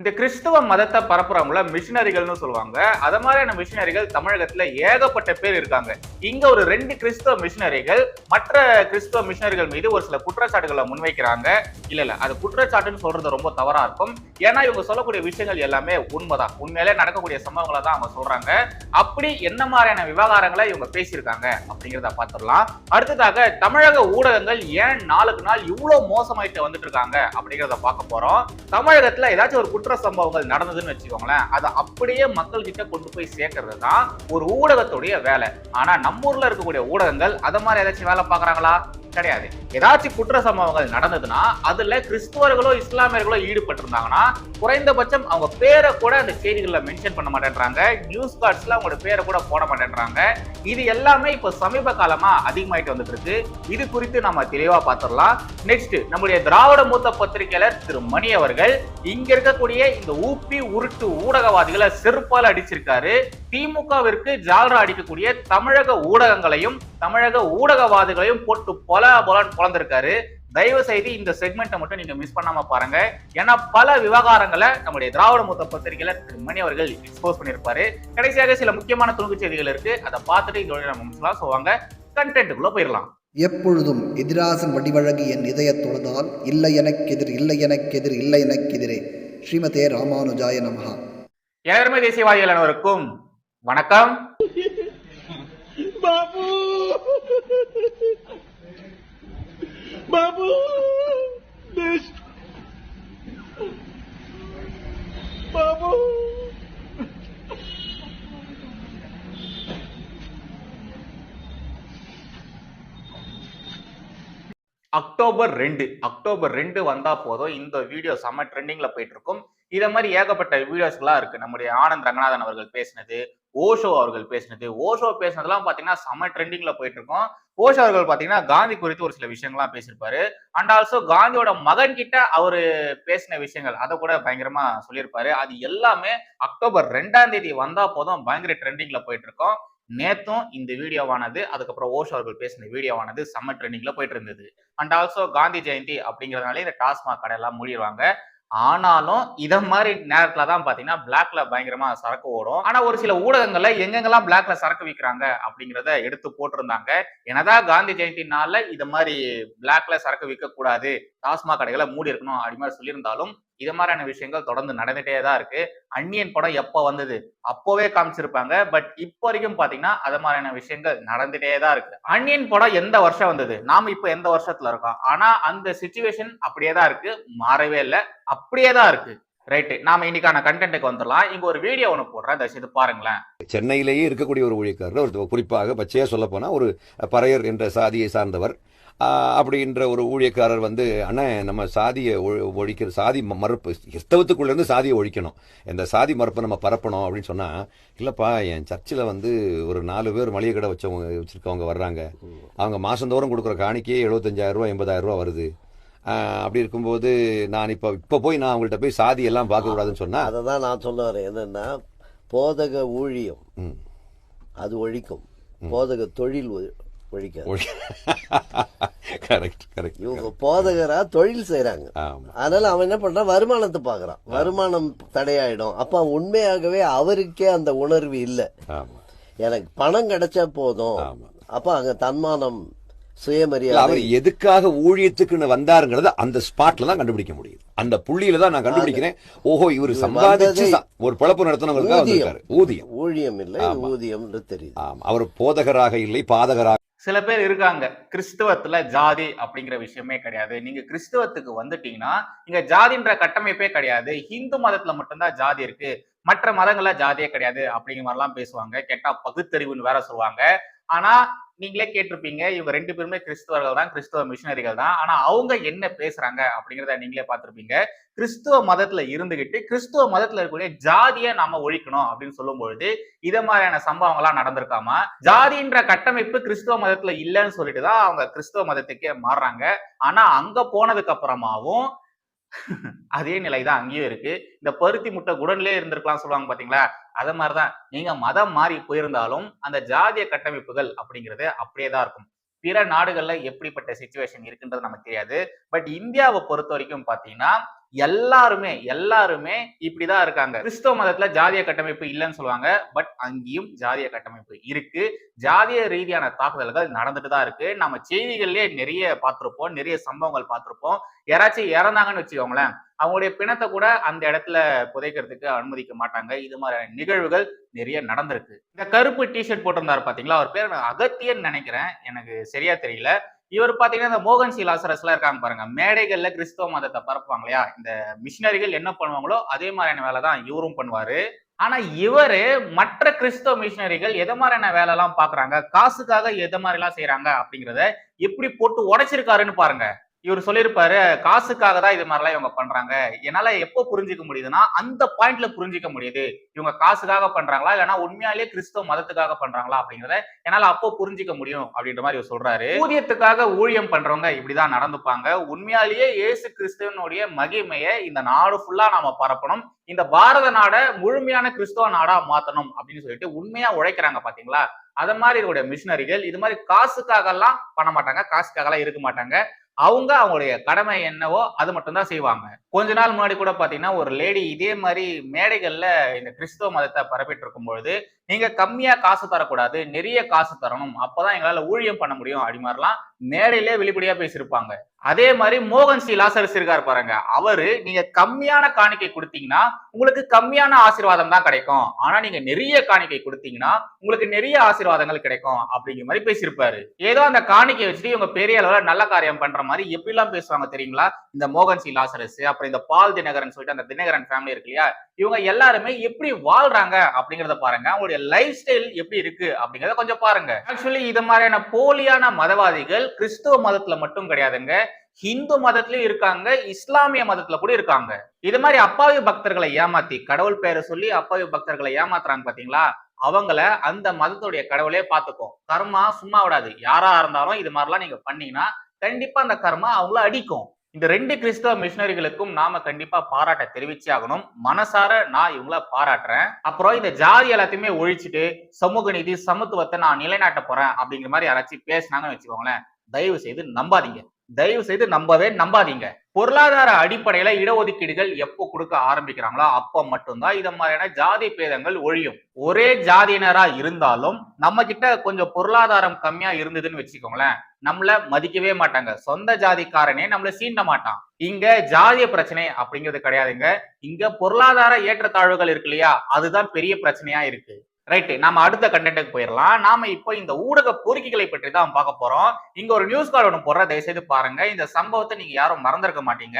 இந்த கிறிஸ்துவ மதத்தை பரப்புறவங்கள மிஷினரிகள்னு சொல்லுவாங்க. அத மாதிரியான மிஷினரிகள் தமிழகத்துல ஏகப்பட்ட பேர் இருக்காங்க. இங்க ஒரு ரெண்டு கிறிஸ்துவ மிஷினரிகள் மற்ற கிறிஸ்துவ மிஷினரிகள் மீது ஒரு சில குற்றச்சாட்டுகளை முன்வைக்கிறாங்க. இல்ல இல்ல அது குற்றச்சாட்டுன்னு சொல்றது ரொம்ப தவறா இருக்கும். ஏன்னா இவங்க சொல்லக்கூடிய விஷயங்கள் எல்லாமே உண்மைதான். உண்மையிலே நடக்கக்கூடிய சம்பவங்களை தான் அவங்க சொல்றாங்க. அப்படி என்ன மாதிரியான விவகாரங்களை இவங்க பேசியிருக்காங்க அப்படிங்கிறத பார்த்துடலாம். அடுத்ததாக தமிழக ஊடகங்கள் ஏன் நாளுக்கு நாள் இவ்வளவு மோசமாயிட்டு வந்துட்டு இருக்காங்க அப்படிங்கிறத பார்க்க போறோம். தமிழகத்துல ஏதாச்சும் ஒரு குற்ற சம்பவங்கள் நடந்ததுன்னு வச்சுக்கோங்களேன் அதை அப்படியே மக்கள் கிட்ட கொண்டு போய் சேர்க்கறது தான் ஒரு ஊடகத்துடைய வேலை. ஆனா நம்ம ஊர்ல இருக்கக்கூடிய ஊடகங்கள் அதை மாதிரி ஏதாச்சும் வேலை பாக்குறாங்களா கிடையாது. ஏதாச்சும் குற்ற சம்பவங்கள் நடந்ததுன்னா அதுல கிறிஸ்துவர்களோ இஸ்லாமியர்களோ ஈடுபட்டிருந்தாங்கன்னா குறைந்தபட்சம் அவங்க பேரை கூட அந்த செய்திகள்ல மென்ஷன் பண்ண மாட்டேன்றாங்க. நியூஸ் கார்ட்ஸ்ல அவங்களோட பேரை கூட போட மாட்டேன்றாங்க. இது எல்லாமே இப்போ சமீப காலமா அதிகமாயிட்டு வந்துட்டு இருக்கு இது குறித்து நம்ம தெளிவா பார்த்துடலாம். நெக்ஸ்ட் நம்முடைய திராவிட மூத்த பத்திரிகையாளர் திரு மணி அவர்கள் இங்க இருக்கக்கூடிய இந்த ஊப்பி உருட்டு ஊடகவாதிகளை செருப்பால் அடிச்சிருக்காரு. திமுகவிற்கு ஜால்ரா அடிக்கக்கூடிய தமிழக ஊடகங்களையும் தமிழக ஊடகவாதிகளையும் போட்டு பொல பொலன்னு பொழந்திருக்காரு தயவு செய்து இந்த செக்மெண்ட்டை மட்டும் நீங்க மிஸ் பண்ணாம பாருங்க. ஏன்னா பல விவகாரங்களை நம்முடைய திராவிட மூத்த பத்திரிகையில திரு மணி அவர்கள் எக்ஸ்போஸ் பண்ணியிருப்பாரு. கடைசியாக சில முக்கியமான துணுக்கு செய்திகள் இருக்கு. அதை பார்த்துட்டு இதோட நம்ம முடிச்சலாம் ஸோ வாங்க கண்டென்ட்டுக்குள்ள போயிடலாம். எப்பொழுதும் எதிராசன் வடிவழகு என் இதயத் தொழுதால் இல்லை எனக்கெதிர் இல்லை எனக்கெதிர் இல்லை எனக்கெதிரே ஸ்ரீமதே ராமானுஜாய நமஹா. எனதர்மை தேசியவாதிகள் அனைவருக்கும் வணக்கம். பாபு! பாபு! பாபு! அக்டோபர் ரெண்டு. அக்டோபர் ரெண்டு வந்தால் போதும். இந்த வீடியோ செம்ம ட்ரெண்டிங்கில் போயிட்டு இருக்கும் மாதிரி ஏகப்பட்ட வீடியோஸ்லாம் இருக்குது நம்முடைய ஆனந்த் ரங்கநாதன் அவர்கள் பேசினது ஓஷோ அவர்கள் பேசினது. ஓஷோ பேசினதெல்லாம் பார்த்தீங்கன்னா செம்ம ட்ரெண்டிங்கில் போயிட்டு இருக்கும் ஓஷோ அவர்கள் பார்த்தீங்கன்னா காந்தி குறித்து ஒரு சில விஷயங்கள்லாம் பேசியிருப்பாரு. அண்ட் ஆல்சோ காந்தியோட மகன் கிட்ட அவர் பேசின விஷயங்கள் அதை கூட பயங்கரமாக சொல்லியிருப்பாரு. அது எல்லாமே அக்டோபர் ரெண்டாம் தேதி வந்தால் போதும். பயங்கர ட்ரெண்டிங்கில் போயிட்டு இருக்கோம் நேத்தும் இந்த வீடியோவானது அதுக்கப்புறம் ஓஷ் அவர்கள் பேசின வீடியோவானது செம்ம ட்ரெண்டிங்ல போயிட்டு இருந்தது அண்ட் ஆல்சோ காந்தி ஜெயந்தி அப்படிங்கிறதுனால இந்த டாஸ்மாக் கடையெல்லாம் மூடிடுவாங்க ஆனாலும் இத மாதிரி நேரத்துல தான் பாத்தீங்கன்னா பிளாக்ல பயங்கரமா சரக்கு ஓடும். ஆனா ஒரு சில ஊடகங்கள்ல எங்கெங்கெல்லாம் பிளாக்ல சரக்கு விற்கிறாங்க அப்படிங்கிறத எடுத்து போட்டிருந்தாங்க. என்னதான் காந்தி ஜெயந்தினால இது மாதிரி பிளாக்ல சரக்கு விற்க கூடாது டாஸ்மாக் கடைகளை மூடி இருக்கணும் அப்படி மாதிரி சொல்லியிருந்தாலும் இது மாதிரியான விஷயங்கள் தொடர்ந்து நடந்துட்டே தான் இருக்கு. அன்னியன் படம் எப்போ வந்தது? அப்போவே காமிச்சிருப்பாங்க. பட் இப்போ வரைக்கும் பாத்தீங்கன்னா அது மாதிரியான விஷயங்கள் நடந்துட்டே தான் இருக்கு. அன்னியன் படம் எந்த வருஷம் வந்தது? நாம இப்போ எந்த வருஷத்துல இருக்கோம்? ஆனா அந்த சுச்சுவேஷன் அப்படியே தான் இருக்கு. மாறவே இல்லை. அப்படியே தான் இருக்கு. ரைட்டு நாம இன்னைக்கான கண்டென்ட்டுக்கு வந்துடலாம். இங்க ஒரு வீடியோ ஒன்று போடுறேன். தயவுசெய்து பாருங்களேன். சென்னையிலேயே இருக்கக்கூடிய ஒரு ஊழியக்காரர் ஒரு குறிப்பாக பச்சையா சொல்ல போனா ஒரு பறையர் என்ற சாதியை சார்ந்தவர். அப்படின்ற ஒரு ஊழியக்காரர் வந்து அண்ணன் நம்ம சாதியை ஒ- ஒழிக்கிற சாதி மறுப்பு கிறிஸ்தவத்துக்குள்ள இருந்து சாதியை ஒழிக்கணும். இந்த சாதி மறுப்பை நம்ம பரப்பணும் அப்படின்னு சொன்னா இல்லப்பா என் சர்ச்சில் வந்து ஒரு நாலு பேர் மளிகை கடை வச்சவங்க வச்சிருக்கவங்க வர்றாங்க. அவங்க மாசந்தோறும் கொடுக்குற ரூபா எண்பதாயிரம் ரூபா வருது. அப்படி இருக்கும்போது நான் இப்போ இப்போ போய் நான் அவங்கள்ட்ட போய் சாதி எல்லாம் பார்க்க கூடாதுன்னு சொன்னா அதை தான் நான் சொல்ல வரேன் என்னன்னா போதக ஊழியம். அது ஒழிக்கும். போதக தொழில் இவங்க போதகரா தொழில் செய்றாங்க. ஆமா. அதனால அவன் என்ன பண்றான்? வருமானத்தை பாக்குறான். வருமானம் தடையாயிடும். அப்ப உண்மையாகவே அவருக்கே அந்த உணர்வு இல்ல. எனக்கு பணம் கிடைச்சா போதும். அப்ப அங்க தன்மானம் சுயமரியாதை அவர் எதுக்காக ஊழியத்துக்குன்னு வந்தாருங்கிறத அந்த ஸ்பாட்ல தான் கண்டுபிடிக்க முடியுது. அந்த புள்ளியில தான் நான் கண்டுபிடிக்கிறேன். ஓஹோ இவர் சம்பாதிச்சு ஒரு பிழப்பு நடத்தணுங்கிறதுக்காக ஊதியம். ஊழியம் இல்ல. ஊதியம்னு தெரியுது. ஆமா. அவர் போதகராக இல்லை பாதகராக சில பேர் இருக்காங்க. கிறிஸ்தவத்துல ஜாதி அப்படிங்கிற விஷயமே கிடையாது. நீங்க கிறிஸ்தவத்துக்கு வந்துட்டீங்கன்னா இங்க ஜாதின்ற கட்டமைப்பே கிடையாது. ஹிந்து மதத்துல மட்டும்தான் ஜாதி இருக்கு. மற்ற மதங்கள்ல ஜாதியே கிடையாது அப்படிங்கிற மாதிரிலாம் பேசுவாங்க. கேட்டா பகுத்தறிவுன்னு வேற சொல்லுவாங்க. ஆனா நீங்களே கேட்டிருப்பீங்க இவங்க ரெண்டு பேருமே கிறிஸ்தவர்கள் தான் கிறிஸ்தவ மிஷினரிகள் தான். ஆனா அவங்க என்ன பேசுறாங்க அப்படிங்கிறத நீங்களே பார்த்துருப்பீங்க. கிறிஸ்துவ மதத்துல இருந்துகிட்டு கிறிஸ்துவ மதத்துல இருக்கக்கூடிய ஜாதியை நாம ஒழிக்கணும் அப்படின்னு சொல்லும் பொழுது இத மாதிரியான சம்பவங்கள்லாம் நடந்திருக்காமா ஜாதின்ற கட்டமைப்பு கிறிஸ்துவ மதத்துல இல்லைன்னு சொல்லிட்டு தான் அவங்க கிறிஸ்துவ மதத்துக்கே மாறுறாங்க. ஆனா அங்க போனதுக்கு அப்புறமாவும் அதே நிலைதான் அங்கேயும் இருக்கு. இந்த பருத்தி முட்டை குடன்லயே இருந்திருக்கலாம் சொல்லுவாங்க பாத்தீங்களா? அத மாதிரிதான். நீங்க மதம் மாறி போயிருந்தாலும் அந்த ஜாதிய கட்டமைப்புகள் அப்படிங்கிறது அப்படியே தான் இருக்கும். பிற நாடுகள்ல எப்படிப்பட்ட சுச்சுவேஷன் இருக்குன்றது நமக்கு தெரியாது. பட் இந்தியாவை பொறுத்த வரைக்கும் பாத்தீங்கன்னா எல்லாருமே எல்லாருமே இப்படிதான் இருக்காங்க. கிறிஸ்தவ மதத்துல ஜாதிய கட்டமைப்பு இல்லைன்னு சொல்லுவாங்க. பட் அங்கேயும் ஜாதிய கட்டமைப்பு இருக்கு. ஜாதிய ரீதியான தாக்குதல்கள் நடந்துட்டு தான் இருக்கு. நம்ம செய்திகள்லயே நிறைய பார்த்திருப்போம். நிறைய சம்பவங்கள் பார்த்திருப்போம். யாராச்சும் இறந்தாங்கன்னு வச்சுக்கோங்களேன் அவங்களுடைய பிணத்தை கூட அந்த இடத்துல புதைக்கிறதுக்கு அனுமதிக்க மாட்டாங்க. இது மாதிரியான நிகழ்வுகள் நிறைய நடந்திருக்கு. இந்த கருப்பு டிஷர்ட் போட்டிருந்தாரு பாத்தீங்களா? அவர் பேர் நான் அகத்தியன் நினைக்கிறேன். எனக்கு சரியா தெரியல. இவர் பாத்தீங்கன்னா இந்த மோகன் சி லாசரஸ் எல்லாம் இருக்காங்க பாருங்க. மேடைகள்ல கிறிஸ்தவ மதத்தை பரப்புவாங்க இல்லையா? இந்த மிஷினரிகள் என்ன பண்ணுவாங்களோ அதே மாதிரியான வேலை தான் இவரும் பண்ணுவாரு. ஆனா இவரு மற்ற கிறிஸ்தவ மிஷினரிகள் எதை மாதிரியான வேலை எல்லாம் பாக்குறாங்க? காசுக்காக எதை மாதிரி எல்லாம் செய்யறாங்க அப்படிங்கிறத எப்படி போட்டு உடைச்சிருக்காருன்னு பாருங்க. இவர் சொல்லியிருப்பாரு காசுக்காக தான் இது மாதிரிலாம் இவங்க பண்றாங்க. என்னால எப்போ புரிஞ்சுக்க முடியுதுன்னா அந்த பாயிண்ட்ல புரிஞ்சுக்க முடியுது. இவங்க காசுக்காக பண்றாங்களா இல்லைன்னா உண்மையாலேயே கிறிஸ்தவ மதத்துக்காக பண்றாங்களா அப்படிங்கறத என்னால அப்போ புரிஞ்சுக்க முடியும் அப்படின்ற மாதிரி இவர் சொல்றாரு. ஊதியத்துக்காக ஊழியம் பண்றவங்க இப்படிதான் நடந்துப்பாங்க. உண்மையாலேயே இயேசு கிறிஸ்துவனுடைய மகிமையை இந்த நாடு ஃபுல்லா நாம பரப்பணும். இந்த பாரத நாடை முழுமையான கிறிஸ்தவ நாடா மாத்தணும் அப்படின்னு சொல்லிட்டு உண்மையா உழைக்கிறாங்க பாத்தீங்களா? அத மாதிரி இவருடைய மிஷினரிகள் இது மாதிரி காசுக்காக எல்லாம் பண்ண மாட்டாங்க. காசுக்காக எல்லாம் இருக்க மாட்டாங்க. அவங்க அவங்களுடைய கடமை என்னவோ அது மட்டும்தான் செய்வாங்க. கொஞ்ச நாள் முன்னாடி கூட பாத்தீங்கன்னா ஒரு லேடி இதே மாதிரி மேடைகள்ல இந்த கிறிஸ்தவ மதத்தை பரப்பிட்டு இருக்கும் பொழுது நீங்க கம்மியா காசு தரக்கூடாது நிறைய காசு தரணும் அப்பதான் எங்களால ஊழியம் பண்ண முடியும் அப்படி மாதிரிலாம் மேடையிலே வெளிப்படையா பேசியிருப்பாங்க. அதே மாதிரி மோகன் ஸ்ரீ லாசரஸ் இருக்கார் பாருங்க. அவரு நீங்க கம்மியான காணிக்கை கொடுத்தீங்கன்னா உங்களுக்கு கம்மியான ஆசீர்வாதம் தான் கிடைக்கும். ஆனா நீங்க நிறைய காணிக்கை கொடுத்தீங்கன்னா உங்களுக்கு நிறைய ஆசீர்வாதங்கள் கிடைக்கும் அப்படிங்கிற மாதிரி பேசியிருப்பாரு. ஏதோ அந்த காணிக்கை வச்சுட்டு இவங்க பெரிய அளவுல நல்ல காரியம் பண்ற மாதிரி எப்படிலாம் பேசுவாங்க தெரியுங்களா? இந்த மோகன் ஸ்ரீ லாசரஸ் அப்புறம் இந்த பால் தினகரன் சொல்லிட்டு அந்த தினகரன் ஃபேமிலி இருக்கு இல்லையா? இவங்க எல்லாருமே எப்படி வாழ்றாங்க அப்படிங்கறத பாருங்க. அவங்களுடைய லைஃப் ஸ்டைல் எப்படி இருக்கு அப்படிங்கறத கொஞ்சம் பாருங்க. ஆக்சுவலி இது மாதிரியான போலியான மதவாதிகள் கிறிஸ்துவ மதத்துல மட்டும் கிடையாதுங்க. ஹிந்து மதத்திலயும் இருக்காங்க இஸ்லாமிய மதத்துல கூட இருக்காங்க. இது மாதிரி அப்பாவி பக்தர்களை ஏமாத்தி கடவுள் பேரை சொல்லி அப்பாவி பக்தர்களை ஏமாத்துறாங்க பாத்தீங்களா? அவங்கள அந்த மதத்துடைய கடவுளே பார்த்துக்கும் கர்மா சும்மா விடாது. யாரா இருந்தாலும் இது மாதிரிலாம் நீங்க பண்ணீங்கன்னா கண்டிப்பா அந்த கர்மா அவங்கள அடிக்கும். இந்த ரெண்டு கிறிஸ்தவ மிஷினரிகளுக்கும் நாம கண்டிப்பா பாராட்ட தெரிவிச்சே ஆகணும். மனசார நான் இவங்கள பாராட்டுறேன். அப்புறம் இந்த ஜாதி எல்லாத்தையுமே ஒழிச்சிட்டு சமூக நீதி சமத்துவத்தை நான் நிலைநாட்ட போறேன் அப்படிங்கிற மாதிரி யாராச்சும் பேசினாங்கன்னு வச்சுக்கோங்களேன் தயவு செய்து நம்பாதீங்க. தயவு செய்து நம்பவே நம்பாதீங்க. பொருளாதார அடிப்படையில இடஒதுக்கீடுகள் எப்போ கொடுக்க ஆரம்பிக்கிறாங்களோ அப்ப மட்டும்தான் இத மாதிரியான ஜாதி பேதங்கள் ஒழியும். ஒரே ஜாதியினரா இருந்தாலும் நம்ம கிட்ட கொஞ்சம் பொருளாதாரம் கம்மியா இருந்ததுன்னு வச்சுக்கோங்களேன் நம்மள மதிக்கவே மாட்டாங்க. சொந்த ஜாதிக்காரனே நம்மள சீண்ட மாட்டான். இங்க ஜாதிய பிரச்சனை அப்படிங்கிறது கிடையாதுங்க. இங்க பொருளாதார ஏற்றத்தாழ்வுகள் இருக்கு இல்லையா? அதுதான் பெரிய பிரச்சனையா இருக்கு. ரைட் நாம அடுத்த கண்டென்ட்டுக்கு போயிடலாம் நாம இப்போ இந்த ஊடக கோரிக்கைகளை பற்றி தான் பார்க்க போறோம். இங்க ஒரு நியூஸ் கார்டு ஒன்று போடுற தயவுசெய்து பாருங்க. இந்த சம்பவத்தை நீங்க யாரும் மறந்திருக்க மாட்டீங்க.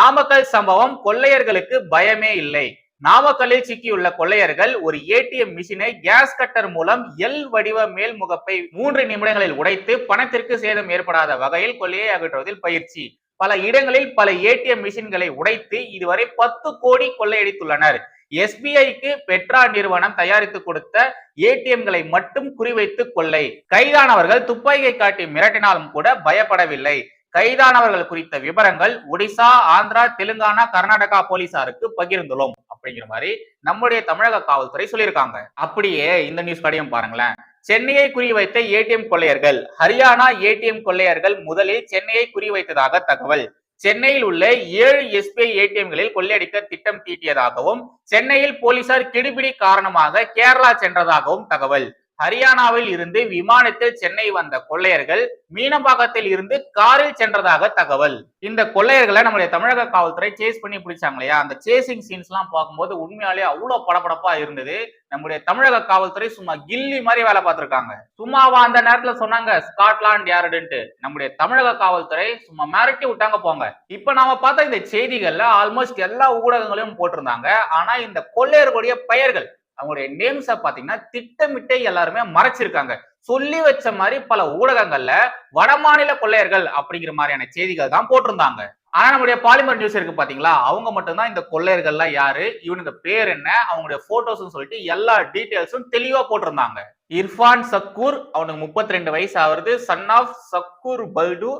நாமக்கல் சம்பவம் கொள்ளையர்களுக்கு பயமே இல்லை. நாமக்கல்லில் சிக்கியுள்ள கொள்ளையர்கள் ஒரு ஏடிஎம் மிஷினை கேஸ் கட்டர் மூலம் எல் வடிவ மேல் முகப்பை மூன்று நிமிடங்களில் உடைத்து பணத்திற்கு சேதம் ஏற்படாத வகையில் கொள்ளையை அகற்றுவதில் பயிற்சி. பல இடங்களில் பல ஏடிஎம் மிஷின்களை உடைத்து இதுவரை பத்து கோடி கொள்ளையடித்துள்ளனர். எஸ்பிஐக்கு பெட்ரா நிறுவனம் தயாரித்து கொடுத்த ஏடிஎம்களை மட்டும் குறிவைத்து கொள்ளை. கைதானவர்கள் துப்பாக்கியை காட்டி மிரட்டினாலும் கூட பயப்படவில்லை. கைதானவர்கள் குறித்த விவரங்கள் ஒடிசா ஆந்திரா தெலுங்கானா கர்நாடகா போலீசாருக்கு பகிர்ந்துள்ளோம் அப்படிங்கிற மாதிரி நம்முடைய தமிழக காவல்துறை சொல்லியிருக்காங்க. அப்படியே இந்த நியூஸ் கடையும் பாருங்களேன். சென்னையை குறிவைத்த ஏடிஎம் கொள்ளையர்கள். ஹரியானா ஏடிஎம் கொள்ளையர்கள் முதலில் சென்னையை குறிவைத்ததாக தகவல். சென்னையில் உள்ள ஏழு எஸ்பிஐ ஏடிஎம்களில் கொள்ளையடிக்க திட்டம் தீட்டியதாகவும் சென்னையில் போலீசார் கிடுபிடி காரணமாக கேரளா சென்றதாகவும் தகவல். ஹரியானாவில் இருந்து விமானத்தில் சென்னை வந்த கொள்ளையர்கள் மீனம்பாக்கத்தில் இருந்து காரில் சென்றதாக தகவல். இந்த கொள்ளையர்களை நம்முடைய தமிழக காவல்துறை சேஸ் பண்ணி பிடிச்சாங்க இல்லையா? அந்த சேசிங் சீன்ஸ் எல்லாம் பார்க்கும்போது உண்மையாலே அவ்வளவு படபடப்பா இருந்தது. நம்முடைய தமிழக காவல்துறை சும்மா கில்லி மாதிரி வேலை பார்த்திருக்காங்க. சும்மாவா அந்த நேரத்துல சொன்னாங்க ஸ்காட்லாந்து யாருடுன்ட்டு. நம்முடைய தமிழக காவல்துறை சும்மா மிரட்டி விட்டாங்க போங்க. இப்ப நாம பார்த்த இந்த செய்திகள்ல ஆல்மோஸ்ட் எல்லா ஊடகங்களையும் போட்டிருந்தாங்க. ஆனா இந்த கொள்ளையர்களுடைய பெயர்கள் அவங்களுடைய நேம்ஸ பாத்தீங்கன்னா திட்டமிட்டே எல்லாருமே மறைச்சிருக்காங்க. சொல்லி வச்ச மாதிரி பல ஊடகங்கள்ல வடமாநில கொள்ளையர்கள் அப்படிங்கிற மாதிரியான செய்திகள் தான் போட்டிருந்தாங்க. ஆனா நம்முடைய பாலிமர் நியூஸ் இருக்கு பாத்தீங்களா? அவங்க மட்டும்தான் இந்த கொள்ளையர்கள்லாம் யாரு? இவனுக்கு பேர் என்ன? அவங்களுடைய போட்டோஸ் சொல்லிட்டு எல்லா டீட்டெயில்ஸும் தெளிவா போட்டிருந்தாங்க. இர்ஃபான் சக்கூர் அவனுக்கு முப்பத்தி ரெண்டு வயசு ஆகுறது. சன் ஆஃப் சக்கூர் பல்டு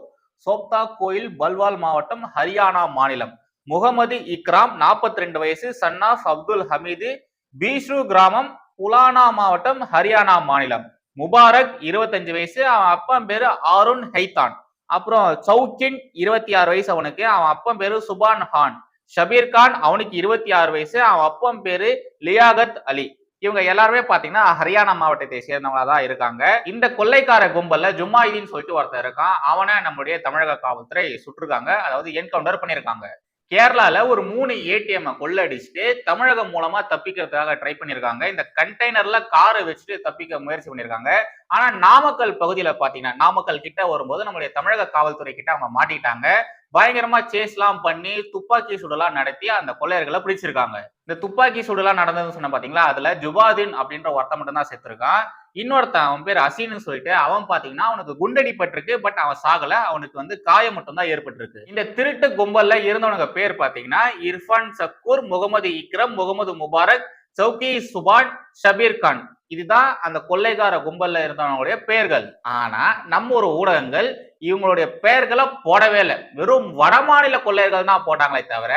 சோப்தா கோயில் பல்வால் மாவட்டம் ஹரியானா மாநிலம். முகமது இக்ராம் நாற்பத்தி ரெண்டு வயசு. சன் ஆஃப் அப்துல் ஹமீது பீஷ்ரு கிராமம் புலானா மாவட்டம் ஹரியானா மாநிலம். முபாரக் இருபத்தஞ்சு வயசு அவன் அப்பன் பேரு ஆருண் ஹைத்தான். அப்புறம் சவுக்கின் இருபத்தி ஆறு வயசு அவனுக்கு அவன் அப்பன் பேரு சுபான் ஹான். ஷபீர் கான் அவனுக்கு இருபத்தி ஆறு வயசு அவன் அப்பன் பேரு லியாகத் அலி. இவங்க எல்லாருமே பாத்தீங்கன்னா ஹரியானா மாவட்டத்தை சேர்ந்தவங்களா தான் இருக்காங்க. இந்த கொள்ளைக்கார கும்பல்ல ஜும்மாயின்னு சொல்லிட்டு ஒருத்தர் இருக்கான். அவனை நம்முடைய தமிழக காவல்துறை சுட்டிருக்காங்க. அதாவது என்கவுண்டர் பண்ணியிருக்காங்க. கேரளால ஒரு மூணு ஏடிஎம் கொள்ளடிச்சுட்டு தமிழகம் மூலமா தப்பிக்கிறதுக்காக ட்ரை பண்ணியிருக்காங்க இந்த கண்டெய்னர்ல காரை வச்சுட்டு தப்பிக்க முயற்சி பண்ணியிருக்காங்க ஆனா நாமக்கல் பகுதியில பாத்தீங்கன்னா நாமக்கல் கிட்ட வரும்போது நம்மளுடைய தமிழக காவல்துறை கிட்ட அவங்க மாட்டிட்டாங்க பயங்கரமா சேஸ்லாம் பண்ணி துப்பாக்கி சுடலாம் நடத்தி அந்த கொள்ளையர்களை பிடிச்சிருக்காங்க. இந்த துப்பாக்கி சுடலாம் நடந்ததுன்னு சொன்ன பாத்தீங்களா? அதுல ஜுபாதின் அப்படின்ற ஒருத்தன் மட்டும் தான் செத்துருக்கான். இன்னொருத்தன் அவன் பேர் அசீன்னு சொல்லிட்டு அவன் பாத்தீங்கன்னா அவனுக்கு குண்டடிப்பட்டிருக்கு பட் அவன் சாகல. அவனுக்கு வந்து காயம் மட்டும் தான் ஏற்பட்டிருக்கு. இந்த திருட்டு கும்பல்ல இருந்தவனுக்கு பேர் பாத்தீங்கன்னா இர்ஃபான் சக்கூர் முகமது இக்ரம் முகமது முபாரக் சௌகி சுபான் ஷபீர் கான். இதுதான் அந்த கொள்ளைக்கார கும்பல்ல இருந்தவங்களுடைய பெயர்கள் ஆனா நம்ம ஒரு ஊடகங்கள் இவங்களுடைய பெயர்களை போடவே இல்லை. வெறும் வடமாநில கொள்ளையர்கள் தான் போட்டாங்களே தவிர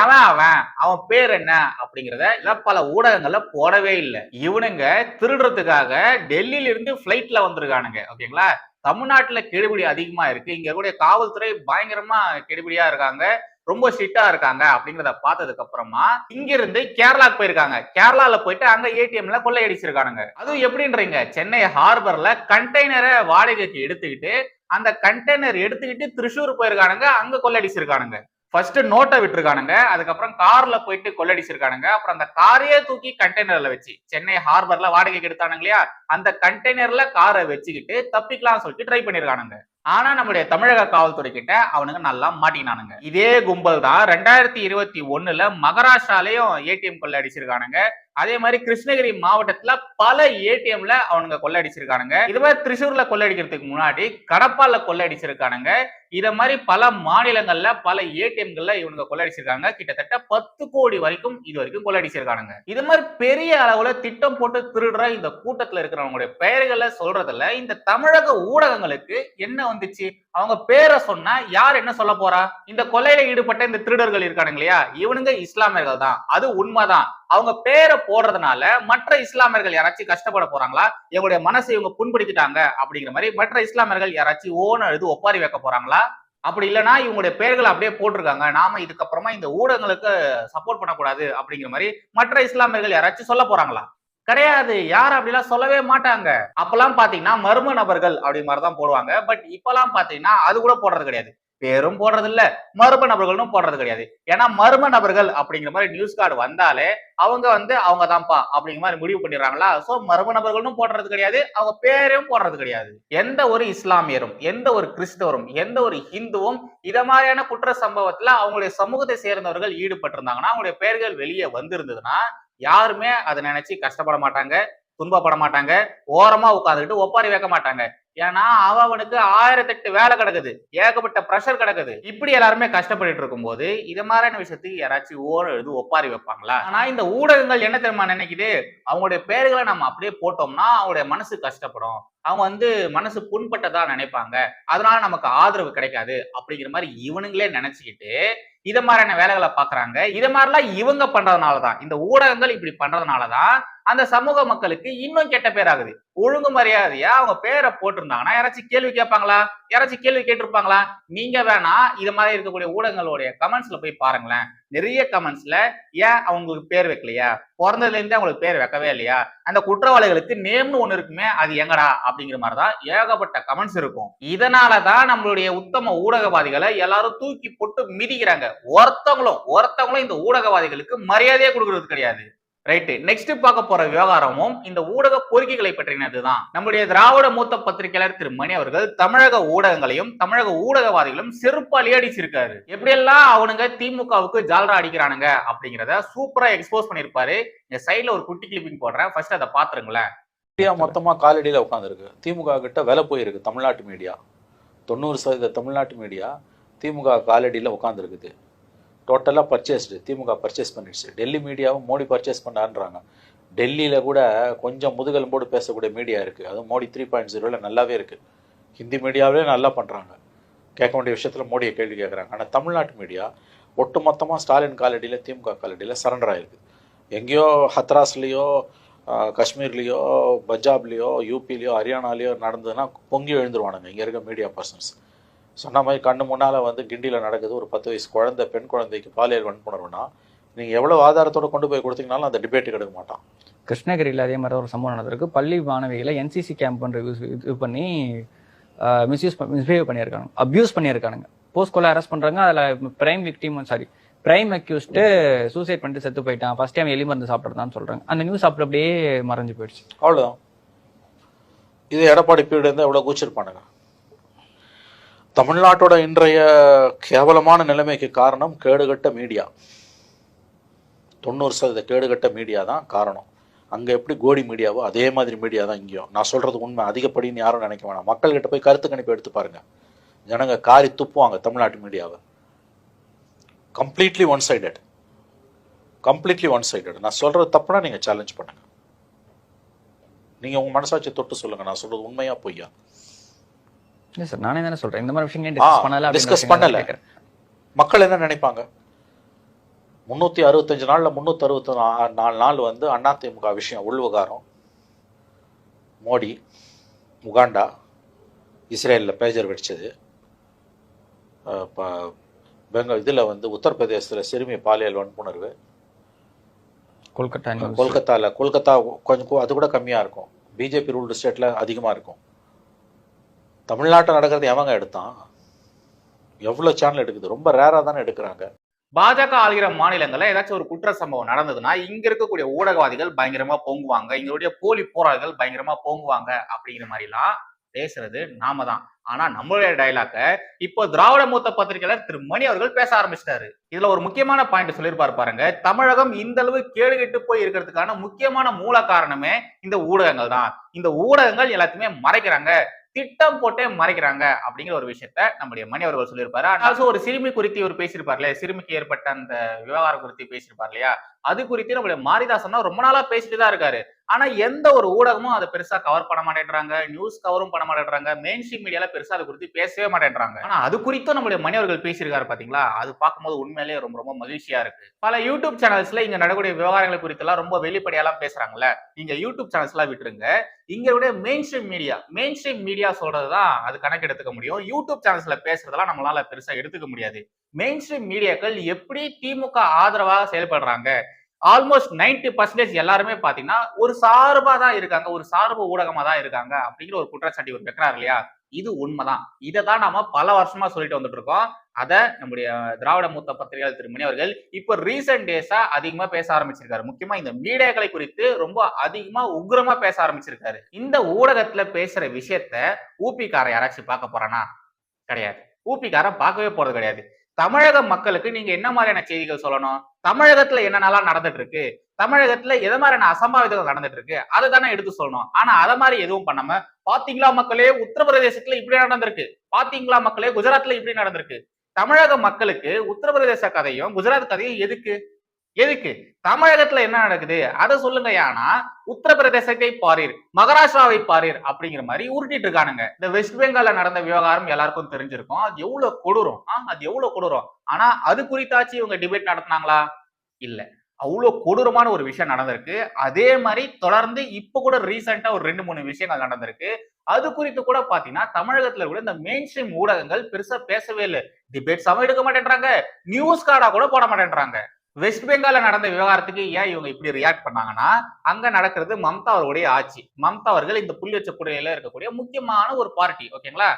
எவன் அவன் அவன் பேர் என்ன அப்படிங்கிறத பல ஊடகங்கள்ல போடவே இல்லை. இவனுங்க திருடுறதுக்காக டெல்லியில இருந்து பிளைட்ல வந்திருக்கானுங்க ஓகேங்களா தமிழ்நாட்டுல கெடுபிடி அதிகமா இருக்கு. இங்க இருக்கக்கூடிய காவல்துறை பயங்கரமா கெடுபிடியா இருக்காங்க. ரொம்ப ஸ்ட்ரிக்டா இருக்காங்க அப்படிங்கிறத பார்த்ததுக்கு அப்புறமா இங்க இருந்து கேரளாக்கு போயிருக்காங்க. கேரளால போயிட்டு அங்க ஏடிஎம்ல கொள்ளையடிச்சிருக்கானுங்க. அதுவும் எப்படின்றீங்க? சென்னை ஹார்பர்ல கண்டெய்னரை வாடகைக்கு எடுத்துக்கிட்டு அந்த கண்டெய்னர் எடுத்துக்கிட்டு திருஷூர் போயிருக்கானுங்க அங்க கொள்ளடிச்சிருக்கானுங்க. ஃபர்ஸ்ட் நோட்டை விட்டுருக்கானுங்க அதுக்கப்புறம் கார்ல போயிட்டு கொள்ளடிச்சிருக்கானுங்க. அப்புறம் அந்த காரையே தூக்கி கண்டெய்னர்ல வச்சு சென்னை ஹார்பர்ல வாடகைக்கு எடுத்தானுங்க இல்லையா? அந்த கண்டெய்னர்ல காரை வச்சுக்கிட்டு தப்பிக்கலாம் சொல்லிட்டு ட்ரை பண்ணிருக்கானுங்க. ஆனா நம்முடைய தமிழக காவல்துறை கிட்ட அவனுங்க நல்லா மாட்டினானுங்க. இதே கும்பல் தான் ரெண்டாயிரத்தி இருபத்தி ஒண்ணுல மகாராஷ்டிராலையும் ஏடிஎம் கொள்ள அடிச்சிருக்கானுங்க. அதே மாதிரி கிருஷ்ணகிரி மாவட்டத்துல பல ஏடிஎம்ல அவனுங்க கொள்ளடிச்சிருக்கானுங்க இது மாதிரி திரிசூர்ல கொள்ளடிக்கிறதுக்கு முன்னாடி கடப்பால கொள்ளடிச்சிருக்கானுங்க இத மாதிரி பல மாநிலங்கள்ல பல ஏடிஎம்கள்ல இவனுங்க கொள்ளடிச்சிருக்காங்க. கிட்டத்தட்ட பத்து கோடி வரைக்கும் இது வரைக்கும் கொள்ளடிச்சிருக்கானுங்க. இது மாதிரி பெரிய அளவுல திட்டம் போட்டு திருடுற இந்த கூட்டத்துல இருக்கிறவங்களுடைய பெயர்களை சொல்றதுல இந்த தமிழக ஊடகங்களுக்கு என்ன வந்துச்சு? அவங்க பேரை சொன்னா யார் என்ன சொல்ல போறா? இந்த கொலையில ஈடுபட்ட இந்த திருடர்கள் இருக்கானுங்க இல்லையா? இவனுங்க இஸ்லாமியர்கள் தான். அது உண்மைதான். அவங்க பேரை போடுறதுனால மற்ற இஸ்லாமியர்கள் யாராச்சும் கஷ்டப்பட போறாங்களா? இவங்களுடைய மனசை இவங்க புண்படுத்திட்டாங்க அப்படிங்கிற மாதிரி மற்ற இஸ்லாமியர்கள் யாராச்சும் ஓன எழுது ஒப்பாரி வைக்க போறாங்களா? அப்படி இல்லைன்னா இவங்களுடைய பெயர்கள் அப்படியே போட்டிருக்காங்க. நாம இதுக்கப்புறமா இந்த ஊடகங்களுக்கு சப்போர்ட் பண்ணக்கூடாது அப்படிங்கிற மாதிரி மற்ற இஸ்லாமியர்கள் யாராச்சும் சொல்ல போறாங்களா? கிடையாது. யாரும் அப்படிலாம் சொல்லவே மாட்டாங்க. அப்பெல்லாம் பாத்தீங்கன்னா மர்ம நபர்கள் அப்படி மாதிரி தான் போடுவாங்க. பட் இப்பெல்லாம் பாத்தீங்கன்னா அது கூட போடுறது கிடையாது. பேரும் போடுறது இல்ல மர்ம நபர்களும் போடுறது கிடையாது. ஏன்னா மர்ம நபர்கள் அப்படிங்கிற மாதிரி நியூஸ் கார்டு வந்தாலே அவங்க வந்து அவங்க தான்ப்பா அப்படிங்கிற மாதிரி முடிவு பண்ணிடுறாங்களா? சோ மர்ம நபர்களும் போடுறது கிடையாது அவங்க பேரையும் போடுறது கிடையாது. எந்த ஒரு இஸ்லாமியரும் எந்த ஒரு கிறிஸ்தவரும் எந்த ஒரு ஹிந்துவும் இத மாதிரியான குற்ற சம்பவத்துல அவங்களுடைய சமூகத்தை சேர்ந்தவர்கள் ஈடுபட்டிருந்தாங்கன்னா அவங்களுடைய பெயர்கள் வெளியே வந்திருந்ததுன்னா யாருமே அதை நினைச்சு கஷ்டப்பட மாட்டாங்க. துன்பப்பட மாட்டாங்க ஓரமா உட்காந்துக்கிட்டு ஒப்பாரி வைக்க மாட்டாங்க. ஏன்னா அவ அவனுக்கு ஆயிரத்தெட்டு வேலை கிடக்குது. ஏகப்பட்ட ப்ரெஷர் கிடக்குது. இப்படி எல்லாருமே கஷ்டப்பட்டுட்டு இருக்கும்போது இது மாதிரியான விஷயத்துக்கு யாராச்சும் ஓர எழுது ஒப்பாரி வைப்பாங்களா? ஆனா இந்த ஊடகங்கள் என்ன தெரியுமா நினைக்குது? அவங்களுடைய பேர்களை நம்ம அப்படியே போட்டோம்னா அவங்களுடைய மனசு கஷ்டப்படும். அவங்க வந்து மனசு புண்பட்டதா நினைப்பாங்க. அதனால நமக்கு ஆதரவு கிடைக்காது. அப்படிங்கிற மாதிரி இவனுங்களே நினைச்சுக்கிட்டு இதை மாதிரியான வேலைகளை பாக்குறாங்க. இதை மாதிரிலாம் இவங்க பண்றதுனாலதான். இந்த ஊடகங்கள் இப்படி பண்றதுனாலதான் அந்த சமூக மக்களுக்கு இன்னும் கெட்ட பேர் ஆகுது ஒழுங்கு மரியாதையா அவங்க பேரை போட்டிருந்தாங்கன்னா யாராச்சும் கேள்வி கேட்பாங்களா? யாராச்சும் கேள்வி கேட்டிருப்பாங்களா? நீங்க வேணா இது மாதிரி இருக்கக்கூடிய ஊடகங்களுடைய கமெண்ட்ஸ்ல போய் பாருங்களேன். நிறைய கமெண்ட்ஸ்ல ஏன் அவங்களுக்கு பேர் வைக்கலையா? பிறந்ததுல இருந்தே அவங்களுக்கு பேர் வைக்கவே இல்லையா? அந்த குற்றவாளிகளுக்கு நேம்னு ஒண்ணு இருக்குமே அது எங்கடா? அப்படிங்கிற மாதிரிதான் ஏகப்பட்ட கமெண்ட்ஸ் இருக்கும். இதனாலதான் நம்மளுடைய உத்தம ஊடகவாதிகளை எல்லாரும் தூக்கி போட்டு மிதிக்கிறாங்க. ஒருத்தவங்களும் ஒருத்தவங்களும் இந்த ஊடகவாதிகளுக்கு மரியாதையே கொடுக்கறது கிடையாது. ரைட்டு நெக்ஸ்ட் பார்க்க போற விவகாரமும் இந்த ஊடக கோரிக்கைகளை பற்றினதுதான். நம்முடைய திராவிட மூத்த பத்திரிகையாளர் திரு மணி அவர்கள் தமிழக ஊடகங்களையும் தமிழக ஊடகவாதிகளும் செருப்பாளி அடிச்சிருக்காரு எப்படியெல்லாம் அவனுங்க திமுகவுக்கு ஜால்ரா அடிக்கிறானுங்க அப்படிங்கிறத சூப்பரா எக்ஸ்போஸ் பண்ணிருப்பாரு இந்த சைட்ல ஒரு குட்டி கிளிப்பிங் போடுறேன். ஃபர்ஸ்ட் அதை பாத்துருங்களேன். மீடியா மொத்தமா காலடியில உட்காந்துருக்கு திமுக கிட்ட விலை போயிருக்கு தமிழ்நாட்டு மீடியா தொண்ணூறு சதவீத தமிழ்நாட்டு மீடியா திமுக காலடியில உட்காந்துருக்குது டோட்டலாக பர்ச்சேஸ்டு திமுக பர்ச்சேஸ் பண்ணிடுச்சு. டெல்லி மீடியாவும் மோடி பர்ச்சேஸ் பண்ணான்றாங்க. டெல்லியில் கூட கொஞ்சம் முதுகெலும்போடு பேசக்கூடிய மீடியா இருக்குது அதுவும் மோடி த்ரீ பாயிண்ட் ஜீரோவில் நல்லாவே இருக்குது ஹிந்தி மீடியாவிலே நல்லா பண்ணுறாங்க கேட்க வேண்டிய விஷயத்தில் மோடியை கேள்வி கேட்குறாங்க. ஆனால் தமிழ்நாட்டு மீடியா ஒட்டு மொத்தமாக ஸ்டாலின் காலடியில் திமுக காலடியில் சரண்டர் ஆகிருக்கு எங்கேயோ ஹத்ராஸ்லேயோ காஷ்மீர்லேயோ பஞ்சாப்லேயோ யூபிலேயோ ஹரியானாலேயோ நடந்ததுன்னா பொங்கி எழுந்துருவானுங்க. இங்கே இருக்க மீடியா பர்சன்ஸ் சொன்ன மாதிரி கண்ணு முன்னால் வந்து கிண்டியில் நடக்குது. ஒரு பத்து வயசு குழந்தை பெண் குழந்தைக்கு பாலியல் வன்புணர்வுனா நீங்கள் எவ்வளோ ஆதாரத்தோட கொண்டு போய் கொடுத்தீங்கனாலும் அந்த டிபேட்டுக்கு எடுக்க மாட்டான். கிருஷ்ணகிரியில் அதே மாதிரி ஒரு சம்பவம் நடந்திருக்கு. பள்ளி மாணவிகளை என்சிசி கேம்ப் யூஸ் இது பண்ணி மிஸ்யூஸ் மிஸ்பிஹேவ் பண்ணியிருக்காங்க. அப்யூஸ் பண்ணியிருக்கானுங்க. போஸ்கோல அரெஸ்ட் பண்றாங்க. அதுல prime victim sorry prime accused suicide பண்ணிட்டு செத்து போயிட்டான். ஃபர்ஸ்ட் டைம் எலி மருந்து சாப்பிட்றதான்னு சொல்றாங்க. அந்த நியூஸ் அப்புறம் அப்படியே மறைஞ்சு போயிடுச்சு. அவ்வளோதான் இது எடப்பாடி பீரியட் இருந்தால் எவ்வளோ கூச்சிருப்பானுங்க? தமிழ்நாட்டோட இன்றைய கேவலமான நிலைமைக்கு காரணம் கேடுகட்ட மீடியா. தொண்ணூறு சதவீத கேடுகட்ட மீடியா தான் காரணம். அங்கே எப்படி கோடி மீடியாவோ அதே மாதிரி மீடியா தான் இங்கேயும். நான் சொல்கிறது உண்மை. அதிகப்படின்னு யாரும் நினைக்க வேணாம். மக்கள்கிட்ட போய் கருத்து கணிப்பு எடுத்து பாருங்க. ஜனங்க காரி துப்புவாங்க தமிழ்நாட்டு மீடியாவை. Completely one sided completely one sided நான் சொல்கிறது தப்புனா நீங்கள் சேலஞ்ச் பண்ணுங்க. நீங்கள் உங்கள் மனசாட்சி தொட்டு சொல்லுங்கள் நான் சொல்கிறது உண்மையா பொய்யா? இல்லை சார் நானே தானே சொல்றேன். இந்த மாதிரி விஷயங்கள் டிஸ்கஸ் பண்ணல discuss பண்ணல. மக்கள் என்ன நினைப்பாங்க? முந்நூற்றி அறுபத்தஞ்சு நாளில் முந்நூற்றி அறுபத்தி நாலு நாள் வந்து அதிமுக விஷயம் உள்விகாரம் மோடி உகாண்டா இஸ்ரேலில் பேஜர் வெடிச்சது. பெங்க இதில் வந்து உத்தரப்பிரதேசத்தில் சிறுமி பாலியல் வன்புணர்வு. கொல்கத்தா கொல்கத்தாவில் கொல்கத்தா கொஞ்சம் அது கூட கம்மியாக இருக்கும். பிஜேபி ரூல்டு ஸ்டேட்டில் அதிகமாக இருக்கும். தமிழ்நாட்டில் நடக்கிறது எவங்க எடுத்தான்? எவ்வளோ சேனல் எடுக்குது? ரொம்ப ரேராக தானே எடுக்கிறாங்க. பாஜக ஆளுகிற மாநிலங்களில் ஏதாச்சும் ஒரு குற்ற சம்பவம் நடந்ததுன்னா இங்க இருக்கக்கூடிய ஊடகவாதிகள் பயங்கரமா பொங்குவாங்க. இங்களுடைய போலி போராளிகள் பயங்கரமா பொங்குவாங்க அப்படிங்கிற மாதிரிலாம் பேசுறது நாம தான். ஆனா நம்மளுடைய டைலாக்க இப்போ திராவிட மூத்த பத்திரிகையாளர் திரு. மணி அவர்கள் பேச ஆரம்பிச்சிட்டாரு. இதுல ஒரு முக்கியமான பாயிண்ட் சொல்லியிருப்பாரு பாருங்க. தமிழகம் இந்த அளவு கேடுகெட்டு போய் இருக்கிறதுக்கான முக்கியமான மூல காரணமே இந்த ஊடகங்கள் தான். இந்த ஊடகங்கள் எல்லாத்தையுமே மறைக்கிறாங்க. திட்டம் போட்டே மறைக்கிறாங்க அப்படிங்கிற ஒரு விஷயத்த நம்முடைய மணி அவர்கள் சொல்லியிருப்பாரு. ஆல்சோ ஒரு சிறுமி குறித்து இவர் பேசியிருப்பார் இல்லையா சிறுமிக்கு ஏற்பட்ட அந்த விவகாரம் குறித்து பேசியிருப்பார் இல்லையா? அது குறித்து நம்மளுடைய மாரிதாசன் ரொம்ப நாளா பேசிட்டு தான் இருக்காரு. ஆனா எந்த ஒரு ஊடகமும் அதை பெருசா கவர் பண்ண மாட்டேன்றாங்க. நியூஸ் கவரும் பண்ண மாட்டேன்றாங்க. மெயின் ஸ்ட்ரீம் மீடியால பெருசா அதை குறித்து பேசவே மாட்டேன்றாங்க. ஆனா அது குறித்தும் நம்மளுடைய மணி அவர்கள் பேசியிருக்காரு பாத்தீங்களா? அது பார்க்கும்போது உண்மையிலேயே ரொம்ப ரொம்ப மகிழ்ச்சியா இருக்கு. பல யூடியூப் சேனல்ஸ்ல இங்க நடக்கூடிய விவகாரங்கள் குறித்து எல்லாம் ரொம்ப வெளிப்படையெல்லாம் பேசுறாங்கல்ல. நீங்க யூடியூப் சேனல்ஸ் எல்லாம் விட்டுருங்க. இங்களுடைய mainstream media mainstream media சொல்றதுதான் அது கணக்கு எடுத்துக்க முடியும். யூடியூப் சேனல்ஸ்ல பேசுறதெல்லாம் நம்மளால பெருசா எடுத்துக்க முடியாது. மெயின் ஸ்ட்ரீம் மீடியாக்கள் எப்படி திமுக ஆதரவாக செயல்படுறாங்க? ஆல்மோஸ்ட் 90% பர்சன்டேஜ் எல்லாருமே பாத்தீங்கன்னா ஒரு சார்பா தான் இருக்காங்க ஒரு சார்பு ஊடகமா தான் இருக்காங்க அப்படிங்கிற ஒரு குற்றச்சாட்டு ஒரு வைக்கிறார் இல்லையா? இது உண்மைதான். இதை தான் நாம பல வருஷமா சொல்லிட்டு வந்துட்டு இருக்கோம். அதை நம்முடைய திராவிட மூத்த பத்திரிகையாளர் திருமணி அவர்கள் இப்போ ரீசெண்ட் டேஸா அதிகமா பேச ஆரம்பிச்சிருக்காரு. முக்கியமா இந்த மீடியாக்களை குறித்து ரொம்ப அதிகமா உக்ரமா பேச ஆரம்பிச்சிருக்காரு. இந்த ஊடகத்துல பேசுற விஷயத்த ஊபிக்கார யாராச்சும் பார்க்க போறானா? கிடையாது. ஊபிக்காரன் பார்க்கவே போறது கிடையாது. தமிழக மக்களுக்கு நீங்க என்ன மாதிரியான செய்திகள் சொல்லணும்? தமிழகத்துல என்னென்னலாம் நடந்துட்டு இருக்கு? தமிழகத்துல எது மாதிரியான அசம்பாவிதங்கள் நடந்துட்டு இருக்கு? அதை தானே எடுத்து சொல்லணும். ஆனா அதை மாதிரி எதுவும் பண்ணாம பாத்தீங்களா மக்களே உத்தரப்பிரதேசத்துல இப்படி நடந்திருக்கு. பாத்தீங்களா மக்களே குஜராத்ல இப்படி நடந்திருக்கு. தமிழக மக்களுக்கு உத்தரப்பிரதேச கதையும் குஜராத் கதையும் எதுக்கு? எதுக்கு? தமிழகத்துல என்ன நடக்குது? அதை சொல்லுங்க. ஏன்னா உத்தரப்பிரதேசத்தை பாரீர் மகாராஷ்டிராவை பாரீர் அப்படிங்கிற மாதிரி உருட்டிட்டு இருக்கானுங்க. இந்த வெஸ்ட் பெங்கால்ல நடந்த விவகாரம் எல்லாருக்கும் தெரிஞ்சிருக்கும். அது எவ்வளவு கொடூரம்? அது எவ்வளவு கொடூரம்? ஆனா அது குறித்தாச்சு இவங்க டிபேட் நடத்துனாங்களா? இல்ல. அவ்வளவு கொடூரமான ஒரு விஷயம் நடந்திருக்கு. அதே மாதிரி தொடர்ந்து இப்ப கூட ரீசெண்டா ஒரு ரெண்டு மூணு விஷயங்கள் நடந்திருக்கு. அது குறித்து கூட பாத்தீங்கன்னா தமிழகத்துல கூட இந்த மெயின் ஸ்ட்ரீம் ஊடகங்கள் பெருசா பேசவே இல்லை. டிபேட் சம எடுக்க மாட்டேன்றாங்க. நியூஸ் கார்டா கூட போட மாட்டேன்றாங்க. வெஸ்ட் பெங்கால நடந்த விவகாரத்துக்கு ஏன் இவங்க இப்படி ரியாக்ட் பண்ணாங்கன்னா அங்க நடக்கிறது மம்தா அவர்களுடைய ஆட்சி. மம்தா அவர்கள் இந்த புள்ளி வச்ச குடையில இருக்கக்கூடிய முக்கியமான ஒரு பார்ட்டி ஓகேங்களா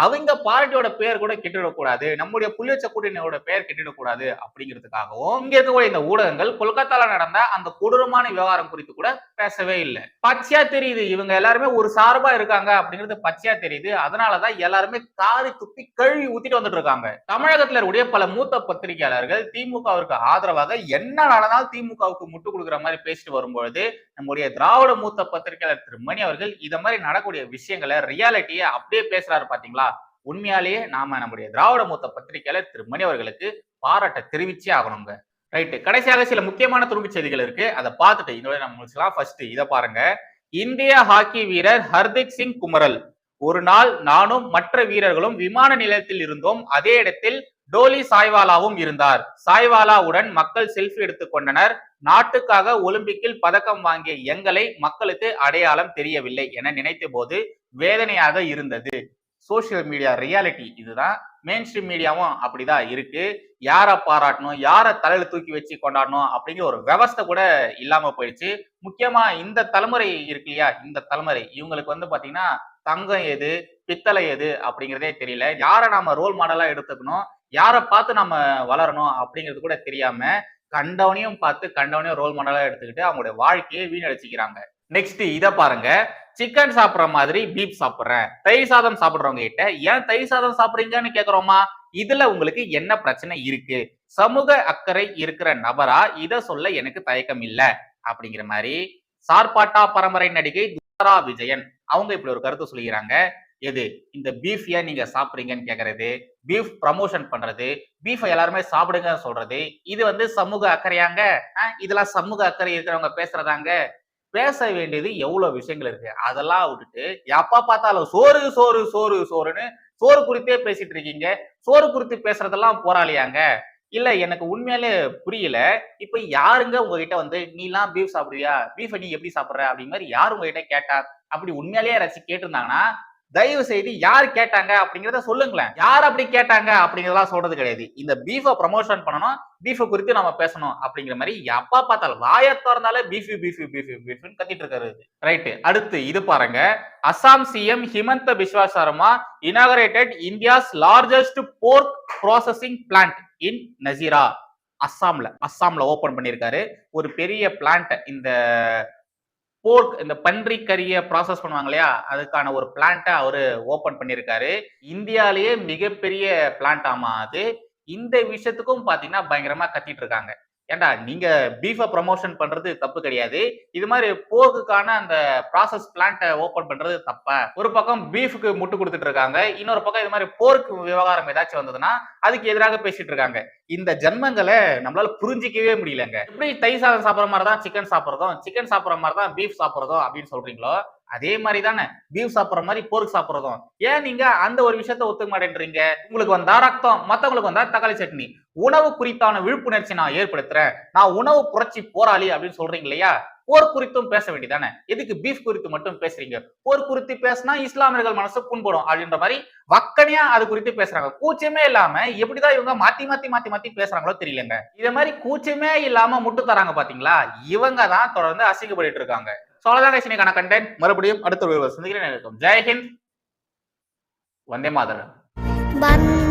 அவங்க பார்ட்டியோட பேர் கூட கெட்டிடக்கூடாது நம்முடைய புள்ளிச்ச கூட்டணியோட பேர் கெட்டிடக்கூடாது அப்படிங்கிறதுக்காகவும் இங்க இருக்கக்கூடிய இந்த ஊடகங்கள் கொல்கத்தால நடந்த அந்த கொடூரமான விவகாரம் குறித்து கூட பேசவே இல்லை. பச்சையா தெரியுது இவங்க எல்லாருமே ஒரு சார்பா இருக்காங்க அப்படிங்கிறது பச்சையா தெரியுது. அதனாலதான் எல்லாருமே காரி துப்பி கழுவி ஊத்திட்டு வந்துட்டு இருக்காங்க. தமிழகத்துல இருக்கக்கூடிய பல மூத்த பத்திரிகையாளர்கள் திமுகவிற்கு ஆதரவாக என்ன நடந்தாலும் திமுகவுக்கு முட்டு கொடுக்குற மாதிரி பேசிட்டு வரும்பொழுது நம்முடைய திராவிட மூத்த பத்திரிகையாளர் திரு மணி அவர்கள் இதை மாதிரி நடக்கக்கூடிய விஷயங்களை ரியாலிட்டியை அப்படியே பேசுறாரு பாத்தீங்களா? உண்மையாலேயே நாம நம்முடைய திராவிட மூத்த பத்திரிகையாளர் திரு மணி அவர்களுக்கு பாராட்ட தெரிவிச்சே ஆகணுங்க. ரைட்டு. கடைசியாக சில முக்கியமான துரும்பு செய்திகள் இருக்கு. அதை பார்த்துட்டு இதோட நம்ம ஃபர்ஸ்ட் இதை பாருங்க. இந்திய ஹாக்கி வீரர் ஹர்திக் சிங் குமரல். ஒரு நாள் நானும் மற்ற வீரர்களும் விமான நிலையத்தில் இருந்தோம். அதே இடத்தில் டோலி சாய்வாலாவும் இருந்தார். சாய்வாலாவுடன் மக்கள் செல்ஃபி எடுத்துக் கொண்டனர். நாட்டுக்காக ஒலிம்பிக்கில் பதக்கம் வாங்கிய எங்களை மக்களுக்கு அடையாளம் தெரியவில்லை என நினைத்த போது வேதனையாக இருந்தது. சோஷியல் மீடியா ரியாலிட்டி இதுதான். மெயின் ஸ்ட்ரீம் மீடியாவும் அப்படிதான் இருக்கு. யாரை பாராட்டணும் யாரை தலையில தூக்கி வச்சு கொண்டாடணும் அப்படிங்கிற ஒரு விவஸ்தை கூட இல்லாம போயிடுச்சு. முக்கியமா இந்த தலைமுறை இருக்கு இல்லையா? இந்த தலைமுறை. இவங்களுக்கு வந்து பாத்தீங்கன்னா தங்கம் எது பித்தளை எது அப்படிங்கிறதே தெரியல. யாரை நாம ரோல் மாடலா எடுத்துக்கணும் யாரை பார்த்து நம்ம வளரணும் அப்படிங்கிறது கூட தெரியாம கண்டவனையும் பார்த்து கண்டவனையும் ரோல் மாடலா எடுத்துக்கிட்டு அவங்களுடைய வாழ்க்கையை வீணடிச்சுக்கிறாங்க. நெக்ஸ்ட் இதை பாருங்க. சிக்கன் சாப்பிட்ற மாதிரி பீப் சாப்பிடுறேன். தயிர் சாதம் சாப்பிடுறவங்க கிட்ட ஏன் தயிர் சாதம் சாப்பிடுறீங்கன்னு கேக்குறோமா? இதுல உங்களுக்கு என்ன பிரச்சனை இருக்கு? சமூக அக்கறை இருக்கிற நபரா? இதை சொல்ல எனக்கு தயக்கம் இல்ல. அப்படிங்கிற மாதிரி சார்பாட்டா பரம்பரை நடிகை துஷாரா விஜயன். அவங்க இப்படி ஒரு கருத்து சொல்லிக்கிறாங்க. எது? இந்த பீஃப் ஏன் நீங்க சாப்பிடுறீங்கன்னு கேக்குறது. பீஃப் ப்ரமோஷன் பண்றது. பீஃபை எல்லாருமே சாப்பிடுங்க சொல்றது. இது வந்து சமூக அக்கறையாங்க? இதெல்லாம் சமூக அக்கறை இருக்கிறவங்க பேசுறதாங்க? பேச வேண்டியது எவ்வளவு விஷயங்கள் இருக்கு? அதெல்லாம் விட்டுட்டு எப்ப பார்த்தாலும் சோறு சோறு சோறு சோறுன்னு சோறு குறித்தே பேசிட்டு இருக்கீங்க. சோறு குறித்து பேசுறதெல்லாம் போராளியாங்க. இல்ல எனக்கு உண்மையாலே புரியல. இப்ப யாருங்க உங்ககிட்ட வந்து நீ எல்லாம் பீஃப் சாப்பிடுவியா பீஃப் நீ எப்படி சாப்பிடுற? அப்படிங்கிற மாதிரி யார் உங்ககிட்ட கேட்டா அப்படி உண்மையாலேயே யாராச்சும் கேட்டிருந்தாங்கன்னா தயவு செய்து யார் கேட்டாங்க அப்படிங்கிறத சொல்லுங்களேன். யார் அப்படி கேட்டாங்க அப்படிங்கிறதெல்லாம் சொல்றது கிடையாது. இந்த பீஃபை ப்ரமோஷன் பண்ணணும் பீஃபை குறித்து நம்ம பேசணும் அப்படிங்கிற மாதிரி எப்பா பார்த்தாலும் வாயை திறந்தாலே பீஃபு பீஃபு பீஃபு பீஃப்னு கத்திட்டு இருக்காரு ரைட்டு அடுத்து இது பாருங்க. Assam CM Himanta Biswa Sarma inaugurated India's largest pork processing plant in Nazira அஸ்ஸாம்ல அஸ்ஸாம்ல ஓபன் பண்ணியிருக்காரு. ஒரு பெரிய பிளான்ட் இந்த போர்க் இந்த பன்றி கறியை ப்ராசஸ் பண்ணுவாங்க இல்லையா அதுக்கான ஒரு பிளான்ட்டை அவர் ஓப்பன் பண்ணியிருக்காரு. இந்தியாலேயே மிகப்பெரிய பிளான்ட் ஆமா அது. இந்த விஷயத்துக்கும் பார்த்தீங்கன்னா பயங்கரமா கத்திட்டு இருக்காங்க. ஏன்டா நீங்க பீஃபை ப்ரமோஷன் பண்றது தப்பு கிடையாது. இது மாதிரி போர்க்குக்கான அந்த ப்ராசஸ் பிளான்ட்டை ஓபன் பண்றது தப்பா? ஒரு பக்கம் பீஃபுக்கு முட்டு கொடுத்துட்டு இருக்காங்க. இன்னொரு பக்கம் இது மாதிரி போர்க்கு விவகாரம் ஏதாச்சும் வந்ததுன்னா அதுக்கு எதிராக பேசிட்டு இருக்காங்க. இந்த ஜென்மங்களை நம்மளால புரிஞ்சிக்கவே முடியலங்க. எப்படி தை சாதம் சாப்பிட்ற மாதிரி தான் சிக்கன் சாப்பிட்றதும் சிக்கன் சாப்பிட்ற மாதிரி தான் பீஃப் சாப்பிட்றதும் அப்படின்னு சொல்றீங்களோ அதே மாதிரி தானே பீஃப் சாப்பிட்ற மாதிரி போர்க் சாப்பிட்றதும். ஏன் நீங்க அந்த ஒரு விஷயத்த ஒத்துக்க மாட்டேன்றீங்க? உங்களுக்கு வந்தா ரத்தம் மத்தவங்களுக்கு வந்தா தக்காளி சட்னி. உணவு குறித்தான விழிப்புணர்ச்சி நான் ஏற்படுத்துறேன். நான் உணவு புரட்சி போராளி அப்படின்னு சொல்றீங்க இல்லையா? போர் குறித்தும் பேச வேண்டியதானே எதுக்கு பீஃப் குறித்து மட்டும் பேசுறீங்க? போர் குறித்து பேசினா இஸ்லாமியர்கள் மனசு புண்படும் அப்படின்ற மாதிரி வக்கனையா அது குறித்து பேசுறாங்க. கூச்சமே இல்லாம எப்படிதான் இவங்க மாத்தி மாத்தி மாத்தி மாத்தி பேசுறாங்களோ தெரியலங்க. இதே மாதிரி கூச்சமே இல்லாம முட்டு தராங்க பாத்தீங்களா? இவங்க தான் தொடர்ந்து அசிங்கப்பட்டு இருக்காங்க. ஸோ அவ்வளோதான் இன்னைக்கான கண்டென்ட் மறுபடியும் அடுத்த ஒரு சந்திக்கிறேன். ஜெய்ஹிந்த் வந்தே மாதரன். வந்த